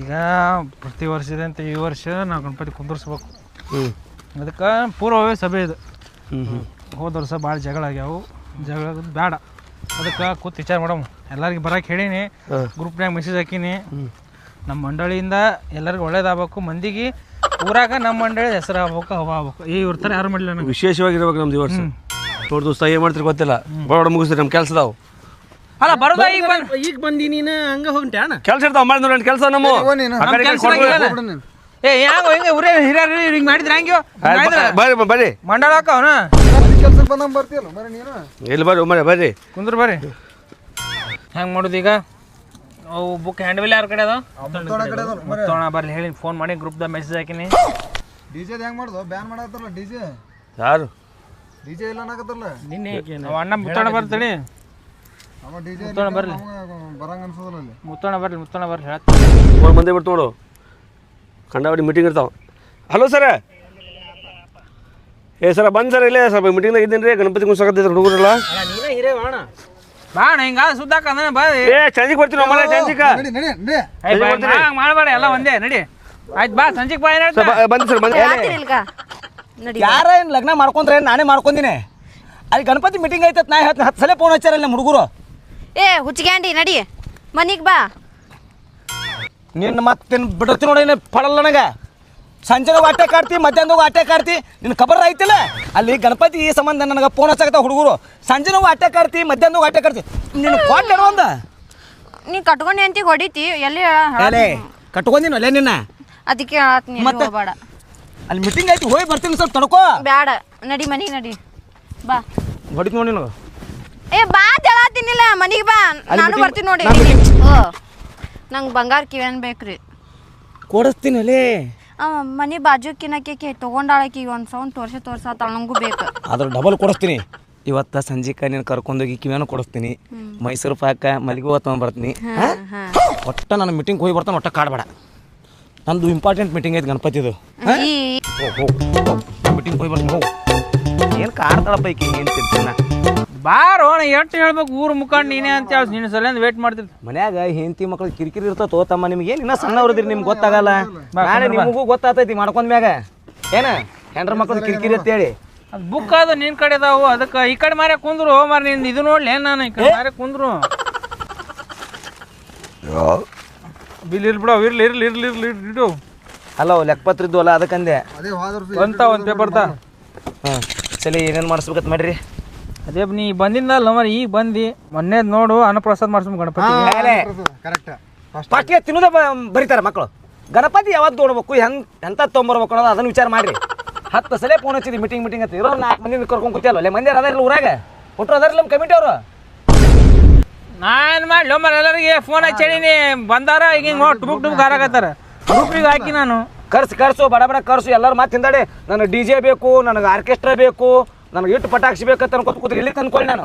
ಈಗ ಪ್ರತಿ ವರ್ಷದಂತೆ ಈ ವರ್ಷ ನಾವು ಗಣಪತಿ ಕುಂದರ್ಸ್ಬೇಕು. ಹ್ಞೂ ಅದಕ್ಕೆ ಪೂರ್ವವೇ ಸಭೆ ಇದು. ಹೋದ ವರ್ಷ ಭಾಳ ಜಗಳ ಆಗ್ಯಾವು. ಜಗಳ ಬೇಡ ಅದಕ್ಕೆ ಕೂತ್ ವಿಚಾರ ಮಾಡಮ್. ಎಲ್ಲರಿಗೆ ಬರಕ್ಕೆ ಹೇಳೀನಿ. ಗ್ರೂಪ್ನಾಗ ಮೆಸೇಜ್ ಹಾಕೀನಿ. ನಮ್ಮ ಮಂಡಳಿಯಿಂದ ಎಲ್ಲರಿಗೂ ಒಳ್ಳೇದಾಗಬೇಕು. ಮಂದಿಗೆ ಊರಾಗ ನಮ್ಮ ಮಂಡಳಿ ಹೆಸರು ಆಗ್ಬೇಕು ಹವ ಆಗ್ಬೇಕು ಈ ಇರ್ತಾರೆ ಯಾರು ಮಾಡಲಿಲ್ಲ ವಿಶೇಷವಾಗಿರ್ಬೇಕು ನಮ್ದು ಈ ವರ್ಷ. ದೋಸ್ತ ಏನು ಮಾಡ್ತೀರಿ ಗೊತ್ತಿಲ್ಲ. ಬರೋಡ ಮುಗಿಸ್ರಿ ನಮ್ಮ ಕೆಲಸ ಅದಾವು ಅಲ್ಲ ಬರೋದ ಈಗ ಬಂದ್ ಈಗ ಬಂದಿ ನೀನು ಹಂಗ ಹೋಗ್ಟಿ ಅಣ್ಣ? ಕೆಲಸ ಇರ್ತಾವ ಮಾಡಿ ನೋಡಿ ಕೆಲಸ ನಮ್ಮ. ಏ ಯಾವ ಹಿಂಗೆ ಊರೇ ಹಿರಿಯರು ಹಿಂಗೆ ಮಾಡಿದ್ರೆ ಹೆಂಗೆ? ಬರ್ರಿ ಬರ್ರಿ ಮಂಡಳ ಹಾಕವನ ಕೆಲ್ಸಕ್ಕೆ ಬಂದಂಗ ಬರ್ತೀಯಲ್ಲ ಮರ ನೀನು? ಇಲ್ಲಿ ಬರ್ರಿ ಮರ ಬರ್ರಿ ಕುಂದ್ರ ಬರ್ರಿ ಹೆಂಗೆ ಮಾಡೋದು ಈಗ? ಅವು ಬುಕ್ ಹ್ಯಾಂಡ್ವಿಲ್ ಯಾರ ಕಡೆ ಅದ? ತೋಣ ಬರ್ಲಿ ಹೇಳಿ ಫೋನ್ ಮಾಡಿ ಗ್ರೂಪ್ದಾಗ ಮೆಸೇಜ್ ಹಾಕಿನಿ. ಡಿಜೆ ಹೆಂಗ್ ಮಾಡ್ದು? ಬ್ಯಾನ್ ಮಾಡತ್ತಾರಲ್ಲ ಡಿಜೆ ಯಾರು? ಡಿಜೆ ಇಲ್ಲ ಅನ್ನಕತ್ತಾರಲ್ಲ? ನಿನ್ನೆ ಅಣ್ಣ ಮುತ್ತೋಣ ಬರ್ತಾನೆ. ಮುತ್ತೋಣ ಬರ್ಲಿ. ಮುತ್ತೋಣ ಬರ್ಲಿ ಮುತ್ತೋಣ ಬರ್ಲಿ ಹೇಳ ಫೋನ್ ಬಂದೇ ಬಿಡ್ತು ನೋಡು ಕಂಡಾವಡಿ ಮೀಟಿಂಗ್ ಇರ್ತಾವ. ಹಲೋ ಸರ ಏ ಸರ ಬಂದ್ ಸರ್ ಇಲ್ಲೇ ಸ್ವಲ್ಪ ಮೀಟಿಂಗ್ದಾಗ ಇದ್ದೀನಿ ರೀ ಗಣಪತಿ ಕುಂಸಕತ್ತಿದ್ರು ಹುಡುಗರೆಲ್ಲ ನೀನೇ ಬಾಣ. ಹಿಂಗ ಸುದ್ದಾಕ ಅಂದ್ರೆ ಬಾ ಏ ಚಂಜಿಗೆ ಬರ್ತೀನಿ ಬಾ, ಹಂಗ್ ಮಾಡ್ಬೇಡ ಎಲ್ಲ ಒಂದೇ ನಡಿ. ಆಯ್ತು ಬಾ ಸಂಜಿಗ್ ಬಾ ಏನು ಬಂದಿ ಸರ್ ಬಂದಿ ಯಾರ ಏನು ಲಗ್ನ ಮಾಡ್ಕೊಂಡ್ರೆ ನಾನೇ ಮಾಡ್ಕೊಂದಿನಿ. ಅಲ್ಲಿ ಗಣಪತಿ ಮೀಟಿಂಗ್ ಐತತ್ ನಾ ಹತ್ತು ಹತ್ತು ಸಲ ಫೋನ್ ಹಚ್ಚಾರಲ್ಲ ನಮ್ಮ ಹುಡುಗರು. ಏ ಹುಚ್ಚಿಗ್ಯಾಂಡಿ ನಡಿ. ಮನಿಗ್ ಬಾ. ನಿನ್ ಮತ್ತೆ ಬಿಡತ್ತಿ ನೋಡಿ ಪಡಲ್ಲ ನನಗೆ. ಸಂಜೆದಾಗ ಆಟೆ ಕಾಡ್ತಿ ಮಧ್ಯಾಹ್ನದಾಗ ಆಟೆ ಕಾಡ್ತಿ ನಿನ್ನ ಖಬರ್ ಐತಿಲ್ಲ? ಅಲ್ಲಿ ಗಣಪತಿ ಈ ಸಂಬಂಧ ನನಗೆ ಫೋನ್ ಹಚ್ಚಾಕತ್ತ ಹುಡುಗರು. ಸಂಜೆನಾಗ ಆಟೆ ಕಾಡ್ತಿ ಮಧ್ಯಾಹ್ನದಾಗ ಆಟೆ ಕಾಡ್ತಿ. ನಿನ್ ಕೊಟ್ಟೆ ಒಂದ ನೀ ಕಟ್ಕೊಂಡಿ ಅಂತ ಹೊಡಿತಿ. ಎಲ್ಲಿ ಕಟ್ಕೊಂಡಿನ ಅಲ್ಲೇ ನಿನ್ನ? ಅದಕ್ಕೆ ಮತ್ತೆ? ಹೋಗ್ಬೇಡ. ಅಲ್ಲಿ ಮೀಟಿಂಗ್ ಐತಿ ಹೋಗಿ ಬರ್ತೀನಿ ಸ್ವಲ್ಪ ತಡ್ಕೋ. ಬ್ಯಾಡ. ನಡಿ ಮನೆಗೆ ನಡಿ. ಬಾ. ಹೊಡಿತು ನೋಡಿ ನಿನಗೆ. ಏ ಬಾ ತಿನ್ನಿಲ್ಲ ಮನಿಗೆ ಬಾ. ನಾನು ಬರ್ತೀನಿ ನೋಡಿ. ನಾನ್ ನಂಗೆ ಬಂಗಾರ ಕಿವೇನ್ ಬೇಕ್ರಿ. ಕೊಡಿಸ್ತೀನಿ ಅಲೇ ಅವ ಮನಿ ಬಾಜು ಕಿನಕ್ಕೆ ತಗೊಂಡಾಳಕಿ ಒಂದು ಸೌಂಡ್ ತೋರ್ಸಿ ತೋರ್ಸಾತಾಳ ನಂಗೂ ಬೇಕು. ಅದ್ರ ಡಬಲ್ ಕೊಡಿಸ್ತೀನಿ. ಇವತ್ತ ಸಂಜೆಕ ನೀನು ಕರ್ಕೊಂಡೋಗಿ ಕಿವಿಯನ್ನು ಕೊಡಿಸ್ತೀನಿ. ಮೈಸೂರು ಪಾಕ ಮಲ್ಲಿಗೆ ಹೂವು ಬರ್ತೀನಿ? ಒಟ್ಟ ನನ್ನ ಮೀಟಿಂಗ್ ಹೋಗಿ ಬರ್ತಾನೆ ಒಟ್ಟ ಕಾಡಬೇಡ. ನಂದು ಇಂಪಾರ್ಟೆಂಟ್ ಮೀಟಿಂಗ್ ಐತೆ ಗಣಪತಿದು. ಮೀಟಿಂಗ್ ಹೋಗಿ ಬರ್ತೀನಿ ಹೋಗು ಏನು ಕಾಡ್ತಾಳಪ್ಪ ಈಕಿ ಏನು ತಿಂತೀನ? ಬಾರೋ ಅಣ್ಣ ಎಷ್ಟು ಹೇಳ್ಬೇಕು ಊರು ಮುಖಂಡ್ ನೀನೇ ಅಂತ ಹೇಳಿ ನಿನ್ನ ಸಲ ವೇಟ್ ಮಾಡ್ತಿರ್ತ ಮನ್ಯಾಗ ಹೆಂಡತಿ ಮಕ್ಳು ಕಿರಿಕಿರಿ ಇರ್ತೋ ತಮ್ಮ ನಿಮ್ಗೆ ಏನು ಇನ್ನೂ ಸಣ್ಣವ್ರದ್ರಿ ನಿಮ್ಗೆ ಗೊತ್ತಾಗಲ್ಲ? ನಾಳೆ ನಿಮಗೂ ಗೊತ್ತಾಗ್ತೈತಿ ಮಾಡ್ಕೊಂಡ್ ಮ್ಯಾಗ. ಏನ? ಹೆಂಡ್ರ ಮಕ್ಳು ಕಿರಿಕಿರಿ ಅಂತೇಳಿ ಅದು ಬುಕ್ ಅದು ನಿನ್ ಕಡೆ ಅದಾವು. ಅದಕ್ಕೆ ಈ ಕಡೆ ಮಾರ್ಯ ಕುಂದ್ರು ಮಾರ ನಿನ್ ಇದು ನೋಡ್ಲಿ ನಾನು ಈ ಕಡೆ ಕುಂದ್ರು? ಬಿಲ್ ಇರ್ಲಿ ಬಿಡೋ ಇರ್ಲಿ ಇರ್ಲಿ ಇರ್ಲಿ ಇರ್ಲಿ ಇಡು. ಹಲೋ ಲೆಕ್ಕಪತ್ರ ಇದ್ವಲ್ಲ ಅಲ್ಲ ಅದಕ್ಕಂದೆ ಬಂತ ಒಂದು ಪೇಪರ್ ತಾ ಹಾಂ ಸರಿ ಏನೇನು ಮಾಡಿಸ್ಬೇಕಂತ ಮಾಡ್ರಿ. ಅದೇ ನೀ ಬಂದಿಂದಲ್ಲ ಮರ ಈಗ ಬಂದಿ. ಮೊನ್ನೆ ನೋಡು ಅನ್ನಪ್ರಸಾದ್ ಮಾಡಿಸ್ಬೇಕು ಗಣಪತಿ. ಕರೆಕ್ಟ್. ಫಸ್ಟ್ಗೆ ತಿನ್ನೋದ ಬರೀತಾರೆ ಮಕ್ಕಳು ಗಣಪತಿ ಯಾವತ್ತು ನೋಡ್ಬೇಕು? ಹೆಂಗ್ ಎಂತ ತೊಗೊಂಬರ್ಬೇಕು ಅನ್ನೋದು ಅದನ್ನ ವಿಚಾರ ಮಾಡ್ರಿ. ಹತ್ತು ಸಲ ಫೋನ್ ಹಚ್ಚಿದ್ವಿ ಮೀಟಿಂಗ್ ಮೀಟಿಂಗ್ ಅಂತ. ಇರೋ ನಾಲ್ಕು ಮಂದಿ ಕರ್ಕೊಂಡು ಕೂತಿಯಲ್ಲ ಅಲ್ಲೇ ಮಂದಿ ಅದಾರಿಲ್ಲ ಊರಾಗ? ಕೊಟ್ಟರು ಅದಾರಿಲ್ಲ ನಮ್ಮ ಕಮಿಟಿ ಅವರು? ನಾನು ಮಾಡಿ ಮರ ಎಲ್ಲರಿಗೆ ಫೋನ್ ಹಚ್ಚಿ ಬಂದಾರ ಈಗ ಹಿಂಗೆ ನೋಡಿ ಟುಬುಕ್ ಟುಬುಕ್ ಹಾರಾಕತ್ತಾರ ಗ್ರೂಪಿಗೆ ಹಾಕಿ ನಾನು. ಕರ್ಸು ಕರ್ಸು ಬಡ ಬಡ ಕರ್ಸು ಎಲ್ಲರೂ ಮಾತು ತಿಂದಾಡಿ ನನಗೆ ಡಿ ಜೆ ಬೇಕು ನನಗೆ ಆರ್ಕೆಸ್ಟ್ರಾ ಬೇಕು ನನಗೆ ಇಟ್ಟು ಪಟಾಕ್ಷಿ ಬೇಕಂತ ಅನ್ಕೋತ ಕೂತ್ರಿ. ಇಲ್ಲಿ ತಂದ್ಕೊಳ್ಳಿ ನಾನು.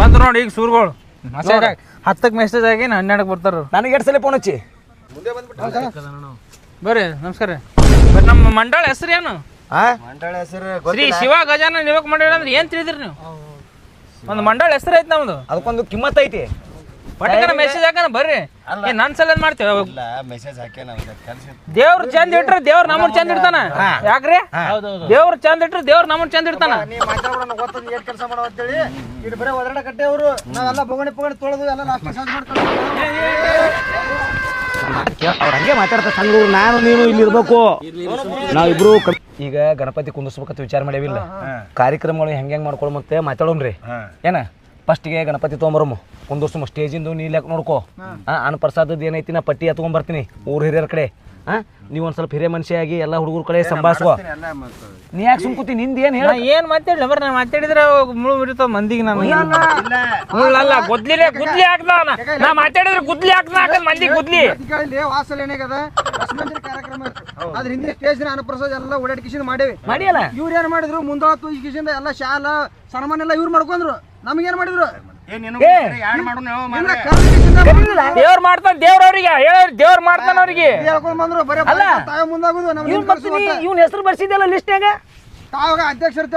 ಬಂದ್ರು ನೋಡಿ ಈಗ ಸೂರ್ಗಳು. ಮೆಸೇಜ್ ಹತ್ತಕ್ಕೆ ಮೆಸೇಜ್ ಆಗಿ ಹನ್ನೆರಡಕ್ಕೆ ಬರ್ತಾರ ನನಗೆ ಎರಡು ಸಲ ಫೋನ್ ಹಚ್ಚಿ. ಬರ್ರಿ ನಮಸ್ಕಾರ. ಬರ್ರಿ ನಮ್ಮ ಮಂಡಳ ಹೆಸರು ಏನು? ಮಂಡಳ ಹೆಸರು ಶ್ರೀ ಶಿವ ಗಜಾನ ನಿವಕ್ ಮಂಡಳ ಅಂದ್ರೆ ಏನ್ ತಿಳಿದ್ರಿ ನೀವು? ಒಂದು ಮಂಡಳ ಹೆಸರು ಐತಿ ನಮ್ದು. ಅದಕ್ಕೊಂದು ಕಿಮ್ಮತ್ ಐತಿ. ಪಟಕನ ಮೆಸೇಜ್ ಹಾಕನ ಬರ್ರಿ. ಏ ನನ್ ಸಲ ಮಾಡ್ತೇವೆ ಮೆಸೇಜ್ ಹಾಕಿ ಕೆಲಸ ದೇವ್ರ ಚಂದ ಇಟ್ರ ದೇವ್ರ ನಮ್ಮನ್ ಚಂದ ಇಡ್ತಾನ. ಯಾಕ್ರಿ? ದೇವ್ರ ಚಂದ ಇಟ್ರ ದೇವ್ರ ನಮ್ಮನ್ ಚಂದ ಇಡ್ತಾನ. ನೀ ಮಾತಾಡೋಣ ಗೊತ್ತದ ಏಟ್ ಕೆಲಸ ಮಾಡೋ ಅಂತೇಳಿ. ಇದು ಬರೀ ಒದರಾಡ ಕಟ್ಟೆ ಅವರು. ನಾವೆಲ್ಲ ಬೊಗಣಿ ಪಗಣಿ ತೊಳೆದು ಎಲ್ಲ ಲಾಸ್ಟ್ ಸಾಜ್ ಮಾಡ್ಕೊಂಡು ಅವ್ರು ಹಂಗೆ ಮಾತಾಡ್ತಾರೆ ಸಂಗೂರು ನಾನು ನೀನು ಇಲ್ಲಿ ಇರ್ಬೇಕು. ನಾವಿಬ್ರು ಈಗ ಗಣಪತಿ ಕುಂದಿಸ್ಬೇಕಂತ ವಿಚಾರ ಮಾಡೇವಿಲ್ಲ. ಕಾರ್ಯಕ್ರಮಗಳು ಹೆಂಗೆ ಹೆಂಗೆ ಮಾಡ್ಕೊಳ್ಳೋ ಮತ್ತೆ ಮಾತಾಡೋಣ್ರಿ. ಏನ? ಫಸ್ಟಿಗೆ ಗಣಪತಿ ತೊಗೊಂಬರಮ್ಮ ಒಂದು ಸ್ಟೇಜಿಂದು ನೀ ಲೆಕ್ಕ ನೋಡ್ಕೋ ಅನ್ನ ಪ್ರಸಾದದ್ದು ಏನೈತಿ ನಾ ಪಟ್ಟಿ ಎತ್ಕೊಂಬರ್ತೀನಿ ಊರು ಹಿರಿಯರ ಕಡೆ. ನೀವು ಒಂದ್ ಸ್ವಲ್ಪ ಹಿರಿಯ ಮನುಷ್ಯ ಆಗಿ ಎಲ್ಲ ಹುಡುಗರ ಕಡೆ ಸಂಭಾಳಿಸ್ಕೋ. ನೀ ಯಾಕೆ ಸುಮ್ಕೂತಿ ನಿಂದ ಏನ್ ಹೇಳ ಏನ್ ಮಾತಾಡಿ ಬರ್ ನಾನು ಮಾತಾಡಿದ್ರೆ ಮುಳು ಬಿಡ್ತಾವ ಮಂದಿಗೆ ನಾನು. ಅಲ್ಲ ಗುದ್ಲಿ ಗುದ್ಲಿ ಹಾಕ್ದ ನಾ ಮಾತಾಡಿದ್ರೆ ಗುದ್ಲಿ ಹಾಕ್ದ ಮಂದಿ ಗುದ್ಲಿ. ವಾಸಲ್ ಏನಾಗದ ಕಾರ್ಯಕ್ರಮ. ಅದ್ರ ಹಿಂದೆ ಸ್ಟೇಜ್ ಅನಪ್ರಸಾದ್ ಎಲ್ಲ ಓಡಾಡಿಕಿಸಿಂದ ಮಾಡೇವಿ. ಮಾಡಿಯಲ್ಲ? ಇವ್ರು ಏನ್ ಮಾಡಿದ್ರು? ಮುಂದೆ ಈ ಕಿಸಿಂದ ಎಲ್ಲ ಶಾಲಾ ಸನ್ಮಾನ ಎಲ್ಲ ಇವ್ರು ಮಾಡ್ಕೊಂಡ್ರು. ನಮಗೇನ್ ಮಾಡಿದ್ರು? ದೇವ್ರ ಮಾಡ್ತಾನ ದೇವ್ರ ಅವ್ರಿಗೆ ಹೇಳಿ ದೇವ್ರ ಮಾಡ್ತಾನ ಅವ್ರಿಗೆ. ಇವ್ನ್ ಹೆಸರು ಬರ್ಸಿದ್ದಲ್ಲ ಲಿಸ್ಟ್ನಾಗ ತಾವಾಗ ಅಧ್ಯಕ್ಷರು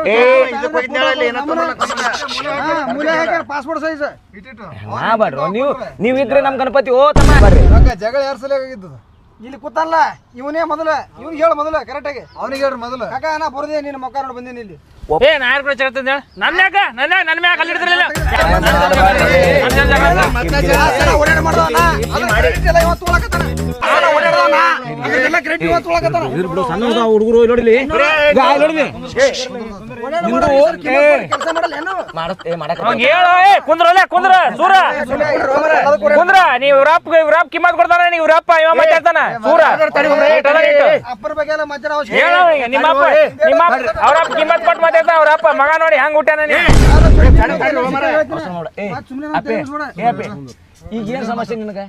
ಪಾಸ್ಪೋರ್ಟ್ ಸೈಜ್ ಹಾ ಬಾಡ್ರು ನೀವು ನೀವು ಇದ್ರೆ ನಮ್ ಗಣಪತಿ ಓ ತಮ್ಮ ಬರ್ರಿ. ಜಗಳ ಯಾರ ಸಲ ಆಗಿದ್ದು ಇಲ್ಲಿ ಕೂತಲ್ಲ ಇವನೇ ಮೊದಲ ಇವ್ನಿಗೆ ಹೇಳು ಮೊದಲ ಕರೆಕ್ಟಾಗಿ ಅವನಿಗೆ ಹೇಳ್ರಿ ಮೊದಲು. ಕಾಕ ನಾ ಬರ್ದೇ ನಿನ್ನ ಮಕ್ಕ ನೋಡಿ ಬಂದೀನಿ ಇಲ್ಲಿ. ಏ ನಾ ಯಾರು ನನ್ನ ಯಾಕ ನನ್ನ ನನ್ನ ಅಲ್ಲಿ. ಸಣ್ಣ ಹುಡುಗರು ನೋಡಿಲಿ ಕುಂದ್ರ ಸೂರ ಕುಂದ್ರ ನೀವ್ ರಾಪ್ ರಾಪ್ ಕಿಮ್ಮತ್ ಕೊಡ್ತಾನ ನೀವ್ ಇವ್ರಪ್ಪ ಇವ ಮಾತಾಡ್ತಾನ ಪೂರ ಅಪ್ಪರ ಬಗ್ಗೆ ಎಲ್ಲ ಮಾತಾಡೋ ಅವಶ್ಯಕ ಹೇಳು ಅವ್ನಿಗೆ, ನಿಮ್ಮ ಅಪ್ಪ ನಿಮ್ಮ ಅಪ್ಪ ಅವ್ರಪ್ಪ ಕಿಮ್ಮತ್ ಕೊಟ್ಟು ಮಾತಾಡ್ತಾನ ಅವ್ರಪ್ಪ ಮಗ ನೋಡಿ ಹೆಂಗ್ ಹುಟ್ಟಾನ ನೀ ಈಗ ಏನ್ ಸಮಸ್ಯೆ ನಿನಗ?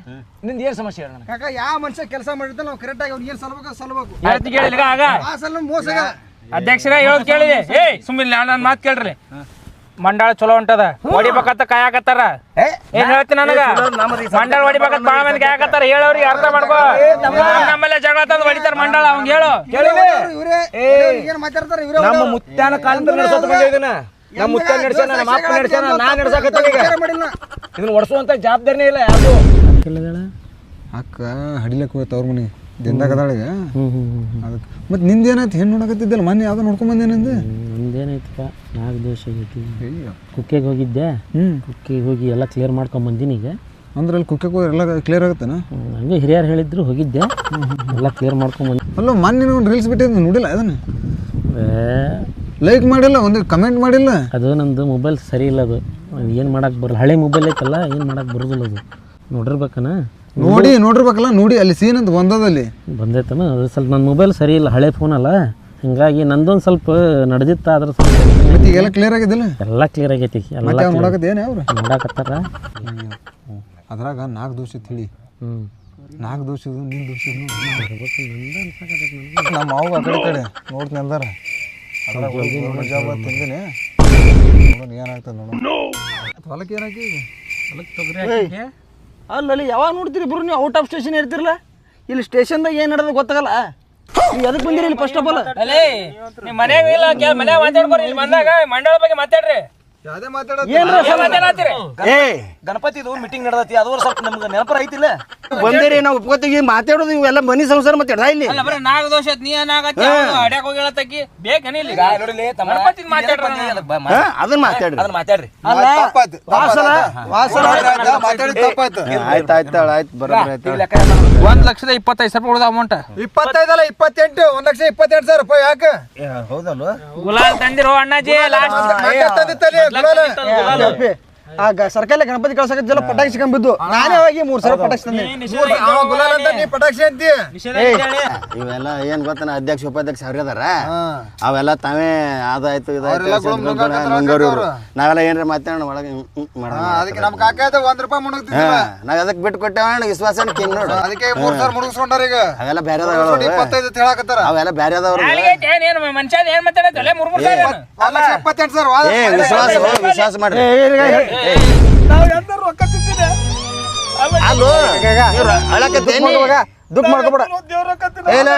ನಿಂದ ಏನ್ ಸಮಸ್ಯೆ ಹೇಳ ನನಗೆ? ಕಾಕ ಯಾವ ಮನುಷ್ಯ ಕೆಲಸ ಮಾಡಿದ್ರೆ ನಾವು ಕರೆಕ್ಟ್ ಆಗಿ ಅವ್ನಿಗೆ ಏನ್ ಸಲ್ಬೇಕು ಸಲ್ಬೇಕು. ಹೇಳ್ತಿ ಕೇಳಿಲ್ಲ ಆಗ. ಆ ಸಲ ಮೋಸ. ಅಧ್ಯಕ್ಷರ ಹೇಳೋದ್ ಕೇಳಿದೆ. ಏ ಸುಮ್ಮನೆ ನನ್ನ ಮಾತು ಕೇಳ್ರಿ ಮಂಡಳ ಚಲೋ ಹೊಂಟದ ಹೊಡಿಬೇಕಂತ ಕಾಯಕತ್ತಾರ ಏನ್ ಹೇಳ್ತಿ ನನಗ? ಮಂಡಳ ಹೊಡಿಬೇಕಂತ ಬಾಳ ಮಂದಿ ಕಾಯಕತ್ತಾರ ಹೇಳೋರಿಗೆ ಅರ್ಥ ಮಾಡ್ಕೋ. ನಮ್ಮಲ್ಲೇ ಜಗಳ ತಂದು ಹೊಡಿತಾರ ಮಂಡಳ ಅವಂಗ ಹೇಳು. ಇವ್ರೇ ಇವ್ರೇ ಏನ್ ಮಾತಾಡ್ತಾರೆ ಇವ್ರೇ ನಮ್ಮ ಮುತ್ತಾನ ಕಾಲದಿಂದ ನಡೆಸೋದು ಬಂದ ಇದನ್ನ ನಮ್ಮ ಮುತ್ಯಾನ ನಡ್ಸ್ಯಾನ ನಮ್ಮ ಅಪ್ಪ ನಡ್ಸ್ಯಾನ ನಾ ನಡ್ಸಾಕತ್ತೀನಿ ಈಗ. ಇದನ್ನ ಒಡ್ಸುವಂತ ಜವಾಬ್ದಾರಿನೇ ಇಲ್ಲ ಯಾರು ಅಕ್ಕ ಹಡಿಲಕ್ಕೆ ಹೋಯ್ತು ಅವ್ರ ಮನೆ ಈಗ ಅದಕ್ಕೆ. ಮತ್ತೆ ನಿಂದ ಏನಾಯ್ತು ಹೆಣ್ಣು ನೋಡಕತ್ತಿದ್ದಲ್ಲ ಮೊನ್ನೆ ಯಾವ್ದು ನೋಡ್ಕೊಂಡ್ ಬಂದೇನಂದೆ ನಮ್ದೇನೈತಪ್ಪ ನಾಲ್ಕು ದೋಷ ಆಗೈತಿ. ಕುಕ್ಕೆಗೆ ಹೋಗಿದ್ದೆ. ಹ್ಞೂ ಕುಕ್ಕೆಗೆ ಹೋಗಿ ಎಲ್ಲ ಕ್ಲಿಯರ್ ಮಾಡ್ಕೊಂಡ್ ಬಂದೀನಿ ಈಗ. ಅಂದ್ರೆ ಅಲ್ಲಿ ಕುಕ್ಕೆಗೆ ಹೋಗಿ ಎಲ್ಲ ಕ್ಲಿಯರ್ ಆಗುತ್ತೇನ? ಹಂಗೆ ಹಿರಿಯರು ಹೇಳಿದ್ರು ಹೋಗಿದ್ದೆ. ಎಲ್ಲ ಕ್ಲಿಯರ್ ಮಾಡ್ಕೊಂಡ್ ಬಂದೆ ಅಲ್ಲ ಮೊನ್ನೆ ಒಂದು ರೀಲ್ಸ್ ಬಿಟ್ಟಿದ್ದು ನೋಡಿಲ್ಲ ಅದನ್ನ? ಲೈಕ್ ಮಾಡಿಲ್ಲ ಒಂದು ಕಮೆಂಟ್ ಮಾಡಿಲ್ಲ? ಅದು ನಂದು ಮೊಬೈಲ್ ಸರಿ ಇಲ್ಲ ಅದು. ಏನು ಮಾಡಕ್ಕೆ ಬರಲ್ಲ. ಹಳೆ ಮೊಬೈಲ್ ಐತಲ್ಲ ಏನು ಮಾಡಕ್ಕೆ ಬರೋದಿಲ್ಲ ಅದು. ನೋಡಿರ್ಬೇಕನ? ನೋಡಿ ನೋಡಿರ್ಬೇಕಲ್ಲ ನೋಡಿ ಅಲ್ಲಿ ಸೀನ್ ಅಂತ ಬಂದದಲ್ಲಿ. ಬಂದೈತನ ಅದು ಸ್ವಲ್ಪ ನನ್ನ ಮೊಬೈಲ್ ಸರಿ ಇಲ್ಲ ಹಳೆ ಫೋನ್ ಅಲ್ಲ. ಹಿಂಗಾಗಿ ನಂದೊಂದು ಸ್ವಲ್ಪ ನಡೆದಿತ್ತ ಅದ್ರ ಸ್ವಲ್ಪ ಈಗೆಲ್ಲ ಕ್ಲಿಯರ್ ಆಗಿದಿಲ್ಲ ಎಲ್ಲ ಕ್ಲಿಯರ್ ಆಗೈತಿ ಎಲ್ಲ ನೋಡಕತ್ತೆ ಏನು ಅವ್ರು? ನೋಡಾಕತ್ತಾರ? ಅದ್ರಾಗ ನಾಲ್ಕು ದೋಷ ತಿಳಿ ಹೇಳಿ. ಹ್ಞೂ ನಾಲ್ಕು ದೋಷ ಇದು ನಿನ್ನ ದೋಷ ನಮ್ಮ ಮಾವು ಆ ಕಡೆ ಕಡೆ. ನೋಡ್ತೀನಿ ಅಂದಾರ ಅದ್ರಾಗ ಜಾಬ್ ತಿಂದಿನಿ. ಏನಾಗ್ತದೆ ನೋಡೋಣ ಹೊಲಕ್ಕೆ ಏನಾಗಿ ಈಗ ಅಲ್ಲಲ್ಲಿ ಯಾವಾಗ ನೋಡ್ತೀರಿ ಇಬ್ರು ನೀವು? ಔಟ್ ಆಫ್ ಸ್ಟೇಷನ್ ಇರ್ತಿರಲ್ಲ? ಇಲ್ಲಿ ಸ್ಟೇಷನ್ದಾಗ ಏನು ನಡೆದ ಗೊತ್ತಾಗಲ್ಲ. ನೀವು ಎದಕ್ಕೆ ಬಂದಿರಿ ಇಲ್ಲಿ ಫಸ್ಟ್ ಆಫ್ ಆಲ್ ಅಲ್ಲಿ, ನಿಮ್ಮ ಮನ್ಯಾಗ ಇಲ್ಲ ಮನೆ ಮಾತಾಡ್ಕೊರಿ ಇಲ್ಲಿ ಬಂದಾಗ ಮಂಡಳ ಬಗ್ಗೆ ಮಾತಾಡ್ರಿ. ಯಾವುದೇ ಮಾತಾಡೋದು ಏನ್ ಮಾತಾಡತ್ತೀರಿ ಏ. ಗಣಪತಿದು ಮೀಟಿಂಗ್ ನಡೆದತಿ ಅದು ಸ್ವಲ್ಪ ನಮ್ಗೆ ನೆನಪರ ಐತಿಲ್ಲ ಬಂದಿರಿ ನಾವು ಒಪ್ಕೋತೀವಿ ಮಾತಾಡೋದು ಇವೆಲ್ಲ ಮನಿ ಸಂಸಾರ ಮಾತಾಡ ಇಲ್ಲಿ? ಅಲ್ಲ ಬರೀ ನಾಗ ದೋಷ ಐತ್, ನೀ ಏನಾಗತ್ತೆ ಅಡ್ಯಾಕ್ ಹೋಗಿ ಹೇಳತ್ತಕ್ಕಿ ಬೇಕೇನ ಇಲ್ಲಿ? ನೋಡಿಲಿ ಗಣಪತಿದ್ ಮಾತಾಡ್ರಿ ಅದನ್ನ ಮಾತಾಡ್ರಿ. ಅದನ್ನ ಮಾತಾಡ್ರಿ. ವಾಸಲ ಆಯ್ತು ಆಯ್ತು ಆಯ್ತು ಬರೋಬ್ರಿ ಆಯ್ತು ಒಂದ್ ಲಕ್ಷದ ಇಪ್ಪತ್ತೈದು ಸಾವಿರ ಉಳಿದ ಅಮೌಂಟ್ ಇಪ್ಪತ್ತೈದಲ್ಲ ಇಪ್ಪತ್ತೆಂಟು ಒಂದ್ ಲಕ್ಷ ಇಪ್ಪತ್ತೆಂಟು ಸಾವಿರ ರೂಪಾಯಿ ಯಾಕೆ? ಹೌದಲ್ವ? ಗುಲಾಲ್ ತಂದಿರೋ ಅಣ್ಣಾಜಿ ಲಾಸ್ಟ್ ತಂದಿತ್ತಲ್ಲಿ ಗುಲಾಲ. ಆಗ ಸರ್ಕಲ್ ಗಣಪತಿ ಕಳ್ಸಕತ್ತಿಲ್ಲ ಪಟಾಕಿ ಸಿಕ್ಕಂಬಿದ್ದು ನಾನೇ ಹೋಗಿ ಮೂರ್ ಸಾವಿರ ಪಟಾಕಿ ತಂದೆ ಅವ ಗುಲಾಲ್ ಅಂತ ನೀ ಪಟಾಕ್ಷಿ ಅಂತೀಯ ಇವೆಲ್ಲ ಏನ್ ಗೊತ್ತನ ಅಧ್ಯಕ್ಷ ಉಪಾಧ್ಯಕ್ಷ ಅವ್ರ ಅದಾರ ಅವೆಲ್ಲ ತಾವೇ ಅದಾಯ್ತು ಇದಾಯ್ತು ನಾವೆಲ್ಲ ಏನ್ರ ಮಾತಾಡೋಣ ಒಳಗೆ ಅದಕ್ಕೆ ನಮ್ ಕಾಕ ಒಂದ್ ರೂಪಾಯಿ ಹಾ, ಮುಣಗ್ತಿದ್ದಿಲ್ಲ ನಾವ್ ಅದಕ್ಕೆ ಬಿಟ್ಟು ಕೊಟ್ಟೇವ ವಿಶ್ವಾಸ ಕಿಂಗ್ ನೋಡು ಅದಕ್ಕೆ ಮೂರ್ ಸಾವಿರ ಮುಣಗಿಸ್ಕೊಂಡಾರ ಈಗ ಅವೆಲ್ಲ ಬೇರೆ ಇಪ್ಪತ್ತೈದು ಅಂತ ಹೇಳಕತ್ತಾರ ಅವೆಲ್ಲ ಬೇರೆ ಅದಾವ್ರು ಏನ್ ಮನುಷ್ಯ ಏನ್ ಮಾತಾಡೋದು ವಿಶ್ವಾಸ ವಿಶ್ವಾಸ ಸಾವಿರ ಅಲ್ಲೋ? ದುಃಖ ಮಾಡ್ಕೋಬೇಡ ಇಲ್ಲ.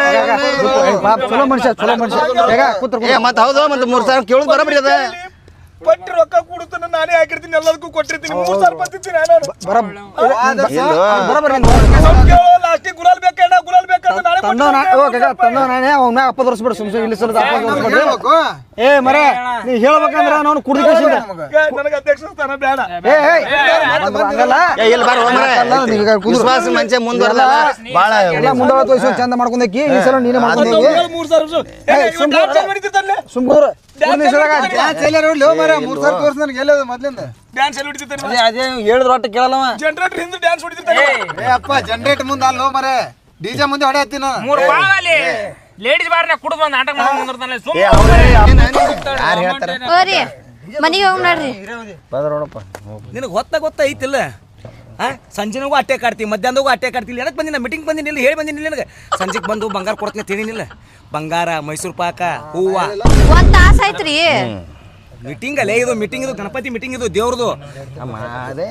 ಚಲೋ ಮನುಷ್ಯ ಚಲೋ ಮನುಷ್ಯ ಬೇಗ ಕೂತ್ರ ಏ ಮತ್ ಹೌದು ಮತ್ತೆ ಮೂರ್ ಸಾವಿರ ಕೇಳುದು ಬರೋಬ್ರಿ ಅದ ಪಟ್ಟಿ ರೊಕ್ಕ ಕೊಡುತ್ತಾನ ನಾನೇ ಹಾಕಿರ್ತೀನಿ ಎಲ್ಲದಕ್ಕೂ ಕೊಟ್ಟಿರ್ತೀನಿ. ಮೂರ್ ಸಾವಿರ ಬರ್ತಿರ್ತೀನಿ ನಾನು. ಲಾಸ್ಟಿಗೆ ಗುಲಾಲ್ ಬೇಕಣ್ಣ ಗುಲಾಲ್ ಬೇಕಂತ ನಾನೇ ತಂದವ ನಾ ಓ ಕಾಕ ತಂದವ ನಾನೇ ಅವ್ನ ಮ್ಯಾಗ ಅಪ್ಪದ ವರ್ಷ ಬಿಡು ಸುಮ್ ಸುಮ್ ಇಲ್ಲಿ ಸಲ ಏ ಮರೆ ನೀ ಹೇಳ್ಬೇಕಂದ್ರ ನಾನು ಕುಡ್ದು ನನಗೆ ಅಧ್ಯಕ್ಷ ಸ್ಥಾನ ಬೇಡ. ಏ ಏ ಇಲ್ಲಿ ಬಾರ. ವಿಶ್ವಾಸ ಮುಂದುವರೆದ ಬಾಳ ಎಲ್ಲ ಚಂದ ಮಾಡ್ಕೊಂಡಕ್ಕಿ ಈ ಸಲ ನೀನೇ ಮಾಡ್ಕೊಂಡಿ ಮೂರ್ ಸಾವಿರ ಸುಮ್ಕೂರು ಜನರೇಟರ್ ಹಿಂದೆ ಡ್ಯಾನ್ಸ್ ಹೊಡಿತಿರ್ತಾನೆ ಏ ಅಪ್ಪ ಜನರೇಟ್ ಮುಂದೆ ಅಲ್ಲೋ ಮರೆ ಡಿಜೆ ಮುಂದೆ ಹೊಡೆ ಹತ್ತಿನ ಮೂರು ಬಾಳ ಅಲ್ಲಿ ಲೇಡೀಸ್ ಬಾರ್ನ ಕುಡ್ದು ಬಂದು ನಾಟಕ ಮಾಡಿ ಮುಂದಿರ್ತಾನೆ ಯಾರು ಹೇಳ್ತಾರ? ಹೋರಿ ಮನಿಗೆ ಹೋಗಿ ನೋಡ್ರಿ. ನಿನಗೆ ಹೊತ್ತ ಗೊತ್ತ ಐತಿಲ್ಲ? ಆ ಸಂಜೆನಾಗೂ ಅಟ್ಟೆ ಕಾಡ್ತೀವಿ ಮಧ್ಯಾಹ್ನದಾಗೂ ಅಟ್ಟೆ ಕಾಡ್ತಿಲ್ಲ ಏನಕ್ಕೆ ಬಂದಿನ ಮೀಟಿಂಗ್ ಬಂದಿನಿಲ್ಲ ಹೇಳಿ ಬಂದಿನಿಲ್ಲ ನಿನಗೆ? ಸಂಜೆಗೆ ಬಂದು ಬಂಗಾರ ಕೊಡ್ತೀನಿ ತಿಳಿನಿಲ್ಲ ಬಂಗಾರ ಮೈಸೂರು ಪಾಕ ಹೂವ. ಒಂದ್ ತಾಸ ಆಯ್ತ್ರಿ. ಮೀಟಿಂಗ್ ಅಲ್ಲೇ ಇದು ಮೀಟಿಂಗ್ ಇದು ಗಣಪತಿ ಮೀಟಿಂಗ್ ಇದು ದೇವ್ರದು. ಅದೇ.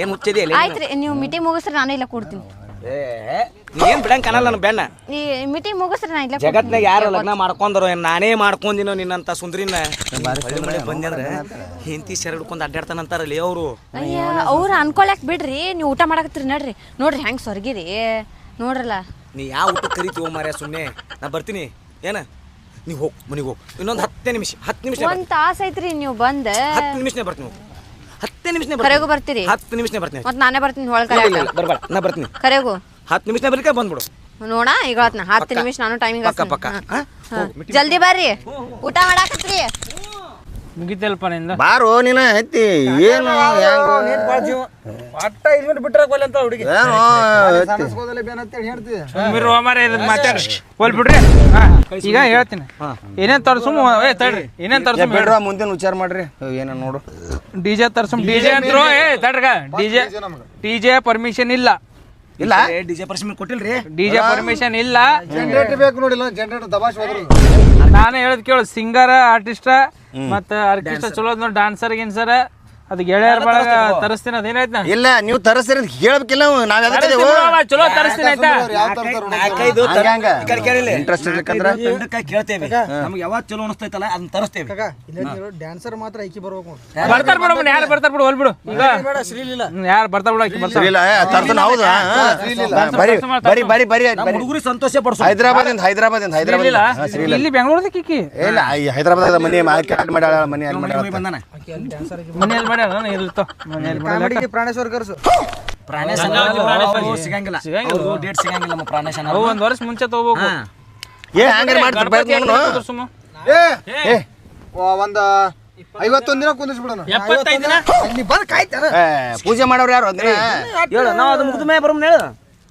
ಏನು ಮುಚ್ಚಿದೆ ಆಯ್ತು ಆಯ್ತ್ರಿ ನೀವು ಮೀಟಿಂಗ್ ಮುಗಿಸ್ರಿ ನಾನು ಇಲ್ಲ ಕೊಡ್ತೀನಿ. ಏನು ಬಿಡಂಗ್ ಕಾಣಲ್ಲ ನನ್ ಬೆಣ್ಣ ಈ ಮೀಟಿಂಗ್ ಮುಗಿಸ್ರಿ ನಾ ಇಲ್ಲ ಜಗತ್ನಾಗ ಯಾರು ಲಗ್ನ ಮಾಡ್ಕೊಂಡ್ರು ನಾನೇ ಮಾಡ್ಕೊಂಡಿನೋ ನಿನ್ನಂತ ಸುಂದ್ರಿನ? ಬಂದ್ರೆ ಹಿಂತಿ ಹೆಂಡತಿ ಸೆರೆ ಹಿಡ್ಕೊಂಡು ಅಡ್ಡಾಡ್ತಾನಂತಾರಲ್ಲಿ ಅವರು. ಅಯ್ಯ ಅವ್ರು ಅನ್ಕೊಳಕ್ ಬಿಡ್ರಿ ನೀವು ಊಟ ಮಾಡಕತ್ತೀರಿ ನಡ್ರಿ. ನೋಡ್ರಿ ಹೆಂಗ್ ಸೊರ್ಗಿರಿ ನೋಡ್ರಲ್ಲ. ನೀ ಯಾವ ಊಟ ಕರಿತೀವ ಮಾರ್ಯ ಸುಮ್ಮನೆ ನಾ ಬರ್ತೀನಿ. ಏನ? ನೀವು ಹೋಗ್ ಮನೆಗೆ ಹೋಗ್. ಇನ್ನೊಂದು ಹತ್ತೇ ನಿಮಿಷ ಹತ್ತು ನಿಮಿಷ ಒಂದ್ ತಾಸ ಐತ್ರಿ ನೀವು ಬಂದ. ಹತ್ತು ನಿಮಿಷನೇ ಬರ್ತೀನಿ ಹೋಗ್. ಹತ್ತೇ ನಿಮಿಷನೇ ಕರೆಗೂ ಬರ್ತೀರಿ? ಹತ್ತು ನಿಮಿಷನೇ ಬರ್ತೀನಿ ಮತ್ ನಾನೇ ಬರ್ತೀನಿ ಇಲ್ಲ, ಇಲ್ಲ, ಬರ್ಬೇಡ ನಾ ಬರ್ತೀನಿ. ಕರೆಗೂ. ಹತ್ತು ನಿಮಿಷನೇ ಬರ್ಲಿಕ್ಕೆ ಬಂದ್ಬಿಡು. ನೋಡ ಈಗ ಹೇಳ್ತ್ನ ಹತ್ತು ನಿಮಿಷ ನಾನು ಟೈಮಿಂಗ್ ಪಕ್ಕ ಪಕ್ಕ. ಹಾ? ಜಲ್ದಿ ಬರ್ರಿ. ಊಟ ಮಾಡಾಕತ್ರಿ ಮುಗಿತಲ್ಪ ನಿಂದ ಬಾರೋ ನೀನ ಹತ್ತಿ ಏನು ಅಟ್ಟ ಬಿಟ್ರೆ ಅಂತ ಹುಡುಗಿ ಏನೋ ಹೇಳ್ತಿ ಸುಮ್ಮಿರು ಹೋಮಾರ ಮಾತಾಡ ಬಿಡ್ರಿ ಈಗ ಹೇಳ್ತೀನಿ ಏನೇನ್ ತರ್ಸುಮ್ ಏ ತಡ್ರಿ ಏನೇನ್ ತರ್ಸು ತರ್ಸುಮ್ ಬಿಡ್ರ ಮುಂದಿನ ವಿಚಾರ ಮಾಡ್ರಿ ಏನ ನೋಡು ಡಿಜೆ ತರ್ಸುಮ್ ಡಿಜೆ ಅಂತ್ರು ಏ ತಡ್ರಗ ಡಿಜೆ ಡಿಜೆ ಪರ್ಮಿಷನ್ ಇಲ್ಲ ಇಲ್ಲ. ಡಿಜೆ ಪರ್ಮಿಷನ್ ಕೊಟ್ಟಿಲ್ರಿ? ಡಿಜೆ ಪರ್ಮಿಷನ್ ಇಲ್ಲ. ಜನರೇಟರ್ ಬೇಕು ನೋಡಿಲ್ಲ ಜನರೇಟರ್ ದಬಾಶ್ ಹೋದ್ರು. ನಾನು ಹೇಳದ್ ಕೇಳು ಸಿಂಗರ್ ಆರ್ಟಿಸ್ಟ್ ಮತ್ತೆ ಆರ್ಕೆಸ್ಟ್ರಾ ಚಲೋ ನೋಡಿ ಡಾನ್ಸರ್ ಗಿನ್ಸರ್. ಅದು ಗೆಳೆಯರ ಬಳಗ ತರಿಸ್ತೀನಿ ಅದೇನಾಯ್ತು ನಾ ಇಲ್ಲ ನೀವು ತರಸ್ತೀರಿ ಅಂತ ಹೇಳ್ಬೇಕಿಲ್ಲ ನಾವ್ ಎದಕ್ಕೆ ತರಿಸ್ತೀನಿ ಬಿಡು, ಚಲೋ ತರಿಸ್ತೀನಿ ಆಯ್ತಾ ನಾಲ್ಕೈದು ಹಂಗ ಹಂಗ ಈ ಕಡೆ ಕೇಳಿಲ್ಲ? ಇಂಟ್ರೆಸ್ಟ್ ಇರ್ಬೇಕಂದ್ರ ತಂಡಕ್ಕಾಗಿ ಕೇಳ್ತೇವೆ. ನಮ್ಗೆ ಯಾವಾಗ ಚಲೋ ಅನಿಸ್ತೈತಲ್ಲ ಅದನ್ನ ತರಿಸ್ತೇವೆ. ಡ್ಯಾನ್ಸರ್ ಮಾತ್ರ ಐಕಿ ಬರ್ಬೇಕು ನೋಡ್ರಿ ಬರ್ತಾರ ಬಿಡು ಯಾರು ಬರ್ತಾರ ಬಿಡು ಹೋಲ್ ಬಿಡು. ಈಗ ಯಾರು ಬರ್ತಾರ ಬಿಡು ಆಕಿ ಬರ್ತಾರ. ಇಲ್ಲ ತರ್ತಾನ ಹೌದಾ? ಬರಿ ಬರಿ ಬರಿ ಬರಿ ಬರಿ ಹುಡುಗರಿ ಸಂತೋಷ ಪಡಿಸೋ ಹೈದರಾಬಾದ್ ಇಂದ ಹೈದರಾಬಾದ್ ಇಂದ ಹೈದರಾಬಾದ್ ಇಲ್ಲ ಇಂದ. ಹಾ, ಶ್ರೀಲ ಇಲ್ಲಿ ಬೆಂಗಳೂರದ ಕಿಕ್ಕಿ ಇಲ್ಲ ಹೈದರಾಬಾದ್ ಮನೆ ಮಾರ್ಕೆಟ್ ಮಾಡ್ಯಾಳ ಮನೆ ಅಲ್ಲಿ ಮಾಡ್ಯಾಳ ಅಂತ. ಬಂದಾನ. ಮನೆಯಲ್ಲಿ ಕಾಮಿಡಿಗೆ ಪ್ರಾಣೇಶ್ವರ್ ಕರ್ಸು. ಪ್ರಾಣೇಶ ಸಿಗಂಗಿಲ್ಲ. ಸಿಗಂಗಿಲ್ಲ. ಡೇಟ್ ಸಿಗಂಗಿಲ್ಲ ನಮ್ಮ ಪ್ರಾಣೇಶ ಅವು ಒಂದ್ ವರ್ಷ ಮುಂಚೆ ತಗೋಬೇಕು. ಏ ಹಂಗಾರೆ ಮಾಡ್ತಾರೆ ಗಣಪತಿ ಬರ್ತೀನಿ ನಾನು. ಹಾಕಿ ಸುಮ್ಮ. ಏ ಏ. ವ- ಒಂದ ಐವತ್ತೊಂದ್ ದಿನ ಕುಂದಿಸ್ಬಿಡೋಣ ಎಪ್ಪತ್ತೈದು ದಿನ? ನೀ ಬಂದ್ ಕಾಯ್ತಾರ. ಏ, ಪೂಜೆ ಮಾಡೋರು ಯಾರು ಹೇಳು ನಾವು ಅದು ಮುಗಿದ ಮೇಲೆ ಬರೋಮ್ ಹೇಳು.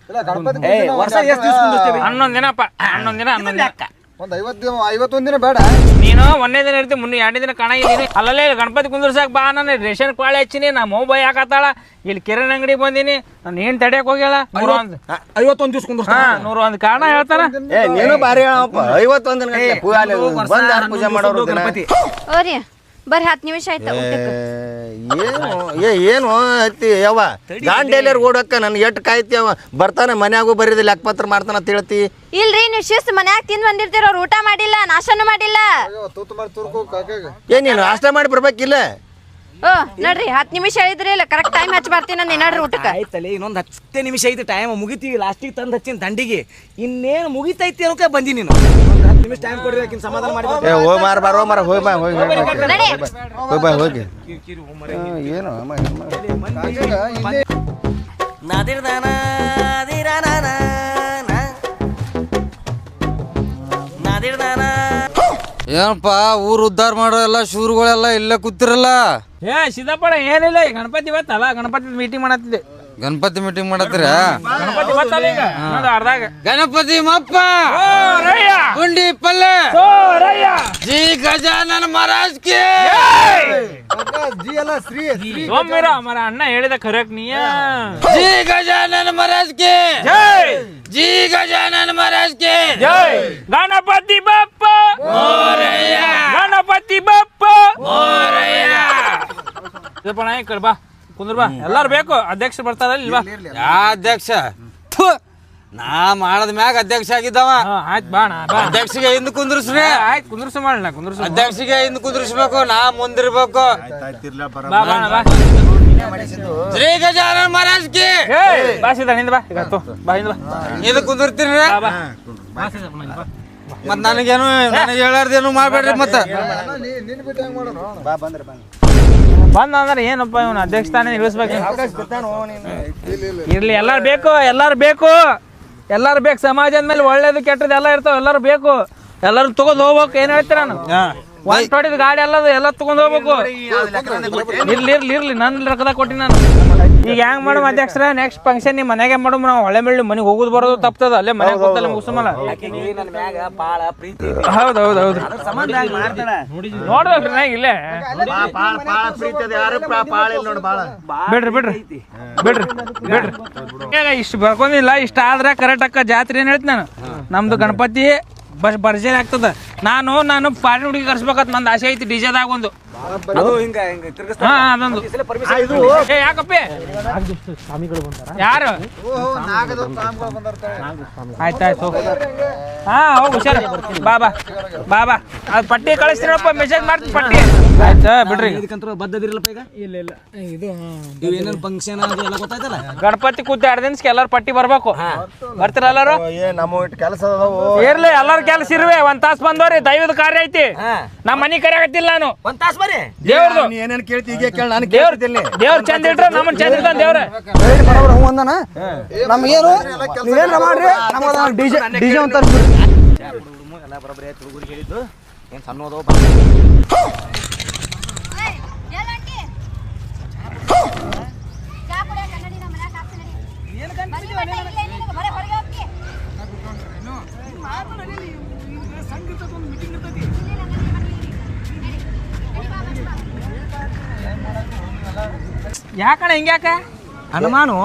ಇಲ್ಲ ಗಣಪತಿ ವರ್ಷ ಎಷ್ಟು ದಿವಸ ಹನ್ನೊಂದ್ ದಿನಪ್ಪ ಹನ್ನೊಂದ್ ದಿನ ಹನ್ನೊಂದ್ ದಿನ. ಒಂದ್ ಐವತ್ತು ಐವತ್ತೊಂದ್ ದಿನ ಬೇಡ. ನೀನು ಒಂದೇ ದಿನ ಇರ್ತಿ ಮುನ್ನ ಎರಡನೇ ದಿನ ಕಾಣಾಗಿದ್ದೀನಿ ಅಲ್ಲಲ್ಲೇ ಇಲ್ಲಿ ಗಣಪತಿ ಕುಂದ್ರಸಾಕ ಬಾ ನಾನು ರೇಷನ್ ಪಾಳೆ ಹಚ್ಚಿನಿ ನಾ ಮೊಬೈಲ್ ಬೈ ಹಾಕತ್ತಾಳ. ಇಲ್ಲಿ ಕಿರಣ್ ಅಂಗಡಿ ಬಂದೀನಿ. ನಾನು ಏನ್ ತಡಿಯಕ್ ಹೋಗ್ಯಾಳ? ನೂರ ಒಂದ್ ಐವತ್ತೊಂದು ದಿವಸ ಕುಂದಿರ್ತಾವ ಹಾ ನೂರ ಒಂದ್ ಕಾರಣ ಹೇಳ್ತಾರ. ಏ ನೀನು ಬಾರಿ ಹೇಳಪ್ಪ. ಐವತ್ತೊಂದು ದಿನ ಪೂಜೆ ಮಾಡೋರು ಗಣಪತಿ. ಓರಿ. ಬರ್ರಿ ಹತ್ತು ನಿಮಿಷ ಆಯ್ತು ಊಟಕ್ಕೆ? ಏನು? ಏ ಏನು ಹತ್ತಿ ಯಾವ ಗಾಂಡೇಲಿಯರ್ ಓಡಕ್ಕ ನನ್ ಎಟ್ ಕಾಯ್ತಿ ಅವ ಬರ್ತಾನೆ ಮನ್ಯಾಗೂ ಬರೀದಿ ಲೆಕ್ಕಪತ್ರ ಮಾಡ್ತಾನ ಅಂತ ಹೇಳ್ತಿ. ಇಲ್ರಿ ನೀವು ಶಿಸ್ತು ಮನ್ಯಾಗ ತಿಂದ್ ಬಂದಿರ್ತೀರ ಅವ್ರು ಊಟ ಮಾಡಿಲ್ಲ ನಾಶನೂ ಮಾಡಿಲ್ಲ. ಏನೇನು ತೂತು ಮಾಡಿ ತುರ್ಕೋ ಕಾಕಾಗ ಏ ನೀನು ನಾಷ್ಟ ಮಾಡಿ ಬರ್ಬೇಕಿಲ್ಲ? ಓ ನಡ್ರಿ ಹತ್ತು ನಿಮಿಷ ಹೇಳಿದ್ರಿ ಇಲ್ಲ ಕರೆಕ್ಟ್ ಟೈಮ್ ಹಚ್ಚಿ ಬರ್ತೀನಿ ನಾನು ನಡ್ರಿ ಊಟಕ್ಕೆ. ಆಯ್ತಲ್ಲ ಇನ್ನೊಂದು ಹತ್ತೇ ನಿಮಿಷ ಐತಿ ಟೈಮ್ ಮುಗಿತೀವಿ ಲಾಸ್ಟಿಗೆ ತಂದು ಹಚ್ಚಿನ ದಂಡಿಗೆ. ಇನ್ನೇನು ಮುಗಿತೈತಿ ಅನ್ನೋಕೆ ಬಂದಿ ನೀನು. ಒಂದು ಹತ್ತು ನಿಮಿಷ ಟೈಮ್ ಕೊಡ್ರಿ ಆಕಿನ್ ಸಮಾಧಾನ ಮಾಡಿ ಏ ಹೋಗ್ ಮಾರ ಬಾರೋ ಮಾರ ಹೋಗಿ ಬಾ ಹೋಗಿ ಹೋಗಿ ನಡಿ. ಹೋಗಿ ಬಾ ಹೋಗಿ. ಹ್ಮ್, ಏನು ಅಮ್ಮ, ಏನ್ ಮಾಡ- ನಾದಿರ್ದಾನ. ಏನಪ್ಪ, ಊರು ಉದ್ಧಾರ ಮಾಡೋ ಎಲ್ಲ ಶೂರುಗಳೆಲ್ಲ ಇಲ್ಲೇ ಕೂತಿರಲ್ಲ? ಏ ಸಿದ್ದಪ್ಪಣ ಏನಿಲ್ಲ, ಈ ಗಣಪತಿ ಇವತ್ತಲ್ಲ, ಗಣಪತಿ ಮೀಟಿಂಗ್ ಮಾಡತ್ತಿದ್ದೆ. ಗಣಪತಿ ಮೀಟಿಂಗ್ ಮಾಡತ್ತೀರ? ಗಣಪತಿ ಇವತ್ತಲ್ಲ ಈಗ ಇನ್ನೊಂದು ಅರ್ಧಾಗ ಗಣಪತಿ ಮಪ್ಪ! ಓ ರಯ್ಯ ಗುಂಡಿ ಪಲ್ಲೆ! ಓ ರಯ್ಯ ಜಿ ಗಜಾನನ ಮಹಾರಾಜ್ ಕೆ! ಜಿ ಅಲ್ಲ ಶ್ರೀ ಸೋಮ್ಯರ ಮರ ಅಣ್ಣ ಹೇಳಿದ ಕರೆಕ್ಟ್ ನೀಯ ಜಿ ಗಜಾನನ ಮಹಾರಾಜ್ ಕೆ! ಜೈ! ಜಿ ಗಜಾನನ ಮಹಾರಾಜ್ ಕೆ! ಜೈ! ಗಣಪತಿ ಬಪ್ಪ! ಗಣಪತಿ ಬಪ್ಪ! ಸಿದ್ದಪ್ಪಣ ಈ ಕಡೆ ಬಾ. ಕುಂದ್ರ ಬಾ. ಎಲ್ಲಾರು ಬೇಕು? ಅಧ್ಯಕ್ಷ ಬರ್ತಾರ ಇಲ್ವಾ ಯಾ ಅಧ್ಯಕ್ಷ? ಥು, ನಾ ಮಾಡದ ಮ್ಯಾಗ ಅಧ್ಯಕ್ಷ ಆಗಿದ್ದವ. ಹಾ ಆಯ್ತು ಬಾ ನಾ ಬಾ. ಅಧ್ಯಕ್ಷಗೆ ಹಿಂದ್ ಕುಂದ್ರಿಸ್ರಿ. ಆಯ್ತು ಕುಂದ್ರಸು ಮಾಡಲ್ಲ ಕುಂದ್ರಸು ಅಧ್ಯಕ್ಷಗೆ ಹಿಂದ್ ಕುಂದ್ರಿಸ್ಬೇಕು ನಾ ಮುಂದಿರ್ಬೇಕು. ಬಾ ಬಾ. ಅಣ್ಣ, ಬಾ. ಶ್ರೀ ಗಜಾನನ ಮಹಾರಾಜ್ ಕಿ. ಏಯ್ ಬಾ ನಿಂದ ಬಾ. ಈಗ ತೋ ಬಾ ಹಿಂದ ಬಾ. ಇದು ಕುಂದಿರ್ತೀರಿ ಬಾ ಬಾ. ಬಾ. ಮತ್ ನನಗೇನು ನನಗೆ ಹೇಳಾರ್ದೇನು ಮಾಡ್ಬೇಡ್ರಿ ಮತ್ತ? ಬಾ ಬಂದ್ರೆ ಬನ್ನಿ ಬಂದ ಅಂದ್ರೆ ಏನಪ್ಪ ಇವನು ಅಧ್ಯಕ್ಷ ತಾನೇ ನಿಲ್ಲಿಸ್ಬೇಕು? ಇರ್ಲಿ, ಎಲ್ಲಾರು ಬೇಕು ಎಲ್ಲಾರು ಬೇಕು. ಎಲ್ಲಾರು ಬೇಕು, ಸಮಾಜದ ಮೇಲೆ ಒಳ್ಳೇದು ಕೆಟ್ಟದ್ದು ಎಲ್ಲ ಇರ್ತಾವ, ಎಲ್ಲಾರು ಬೇಕು. ಎಲ್ಲಾರು ತಗೊಂಡ್ ಹೋಗ್ಬೇಕು, ಏನ್ ಹೇಳ್ತೀರ ನಾನು? ಒಂದ್ ತೊಡಿದ ಗಾಡಿ ಅಲ್ಲದ ಎಲ್ಲ ತಗೊಂಡ್ ಹೋಗ್ಬೇಕು. ಇರ್ಲಿ ಇರ್ಲಿ ಇರ್ಲಿ ನನ್ನ ರೊಕ್ಕದಾಗ ಕೊಟ್ಟಿ ನಾನು. ಈಗ ಹೆಂಗ್ ಮಾಡಮ್ ಅಧ್ಯಕ್ಷರ? ನೆಕ್ಸ್ಟ್ ಫಂಕ್ಷನ್ ನಿಮ್ಮ ಮನೆಗೆ ಮಾಡಮ್ ನಾವು. ಹೊಳೆ ಮೇಲೆ ಮನೆಗೆ ಹೋಗುದು ಬರೋದು ತಪ್ತದ. ಅಲ್ಲೇ ಮನೆಗೆ ಗೊತ್ತಲ್ಲ ಮುಗಿಸಮಲ್ಲ ಹೌದು ಹೌದು. ಹೌದು ನೋಡ್ಬೇಕ್ರಿ ನಾ ಇಲ್ಲೇ. ಬಿಡ್ರಿ ಬಿಡ್ರಿ. ಬಿಡ್ರಿ ಬಿಡ್ರಿ. ಈಗ ಇಷ್ಟು ಬರ್ಕೊಂಡಿಲ್ಲ ಇಷ್ಟ ಆದ್ರೆ ಕರೆಕ್ಟ್ ಅಕ್ಕ ಜಾತ್ರೆ ಏನ್ ಹೇಳ್ತೀನಿ ನಾನು? ನಮ್ದು ಗಣಪತಿ ಬಸ್ ಭರ್ಜರಿ ಆಗ್ತದ. ನಾನು ನಾನು ಫಾರಿನ್ ಹುಡುಗಿ ಕರ್ಸ್ಬೇಕಂತ ನಂದು ಆಸೆ ಐತಿ ಡಿಜೆದಾಗ ಒಂದು. ಅದು ಹಿಂಗ ಹಿಂಗ ತಿರ್ಗಿಸ್ತಾ ಹಾ ಅದೊಂದು. ಏ ಯಾಕಪ್ಪಿ? ಯಾರು? ಆಯ್ತಾಯ್ತು ಹೋಗು. ಹಾ ಹೋಗು ಹುಷಾರ. ಬಾ ಬಾ. ಬಾ ಬಾ. ಅದು ಪಟ್ಟಿ ಕಳಿಸ್ತೀರಪ್ಪ ಮೆಸೇಜ್ ಮಾಡ್ತೀನಿ ಪಟ್ಟಿ. ಆಯ್ತಾ ಬಿಡ್ರಿ. ಇದಕ್ಕಂತೂ ಬದ್ಧದಿರಲ್ಲಪ್ಪ ಈಗ? ಇಲ್ಲ ಇಲ್ಲ. ಇದು ಏನೇನು ಫಂಕ್ಷನ್ ಅದು ಎಲ್ಲ ಗೊತ್ತಾಯ್ತಲ್ಲ? ಗಣಪತಿ ಕೂತ ಎರಡು ದಿನಕ್ಕೆ ಎಲ್ಲಾರು ಪಟ್ಟಿ ಬರ್ಬೇಕು. ಬರ್ತೀರ ಎಲ್ಲಾರು? ಏ ನಮ್ಮ ಇಟ್ಟು ಕೆಲಸ ಅದಾವು. ಇರ್ಲಿ ಎಲ್ಲಾರು ಕೆಲಸ ಇರುವೆ ಒಂದ್ ತಾಸ್ ಬಂದವ್ರಿ. ದೈವದ ಕಾರ್ಯ ಐತಿ. ನಮ್ಮ ಮನಿ ಕರೆಯಾಗತ್ತಿಲ್ಲ ನಾನು. ಒಂದ್ ತಾಸ್ ಬರ್ರಿ. ದೇವ್ರದು. ನೀ ಏನೇನ್ ಕೇಳ್ತಿ ಈಗ ಕೇಳ ನಾನು ದೇವ್ರ ಕೇಳ್ತಿದ್ದೀನಿ. ದೇವ್ರ ಚಂದ ಇಟ್ರ ನಮ್ಮನ್ ಚಂದ ಇಡ್ತಾನ ದೇವ್ರ. ಬರೋಬ್ರ ಹ್ಞೂ ಅಂದನ? ನಮ್ಗೇನು ನೀವೇನ್ರ ಮಾಡ್ರಿ? ನಮ್ಗೆ ಡಿಜೆ ಡಿಜೆ ಅಂತ ಎಲ್ಲ ಬರೋಬ್ಬರಿ ಆಯ್ತು ಹುಡುಗರಿಗೆ ಹೇಳಿದ್ದು. ಏನ್ ಸಣ್ಣ ಯಾಕಣ ಹಿಂಗ್ಯಾಕ ಹನುಮಾನು?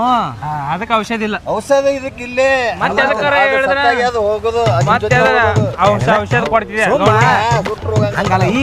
ಅದಕ್ಕೆ ಔಷಧ ಇಲ್ಲ. ಔಷಧ ಇದಕ್ಕೆ ಇಲ್ಲೇ ಮತ್ತೆ ಅದಕ್ಕಾರ ಹೇಳಿದ್ರ ಅದು ಹೋಗೋದು ಮತ್ತೆ ಔಷಧ ಔಷಧ ಕೊಡ್ತಿದ್ದೆ. ಹಂಗಲ್ಲ ಈ